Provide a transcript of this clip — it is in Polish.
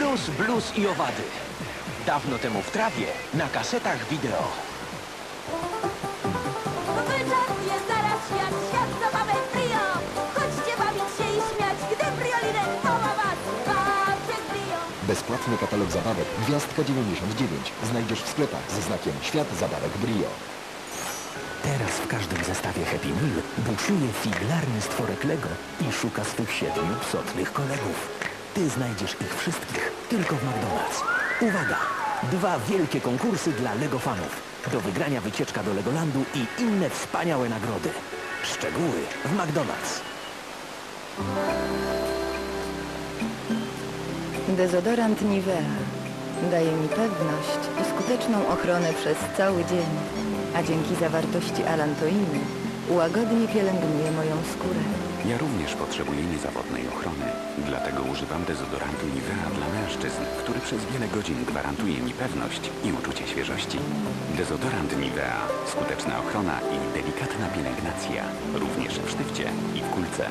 Luz, blues i owady. Dawno temu w trawie, na kasetach wideo. Zaraz świat zabawek brio. Chodźcie się i śmiać, brio. Bezpłatny katalog zabawek Gwiazdka 99 znajdziesz w sklepach ze znakiem Świat Zabawek Brio. Teraz w każdym zestawie Happy Meal buszuje figlarny stworek Lego i szuka swych siedmiu psotnych kolegów. Ty znajdziesz ich wszystkich tylko w McDonald's. Uwaga! Dwa wielkie konkursy dla Lego fanów. Do wygrania wycieczka do Legolandu i inne wspaniałe nagrody. Szczegóły w McDonald's. Dezodorant Nivea daje mi pewność i skuteczną ochronę przez cały dzień, a dzięki zawartości alantoiny łagodnie pielęgnuje moją skórę. Ja również potrzebuję niezawodnej ochrony. Dlatego używam dezodorantu Nivea dla mężczyzn, który przez wiele godzin gwarantuje mi pewność i uczucie świeżości. Dezodorant Nivea. Skuteczna ochrona i delikatna pielęgnacja. Również w sztywcie i w kulce.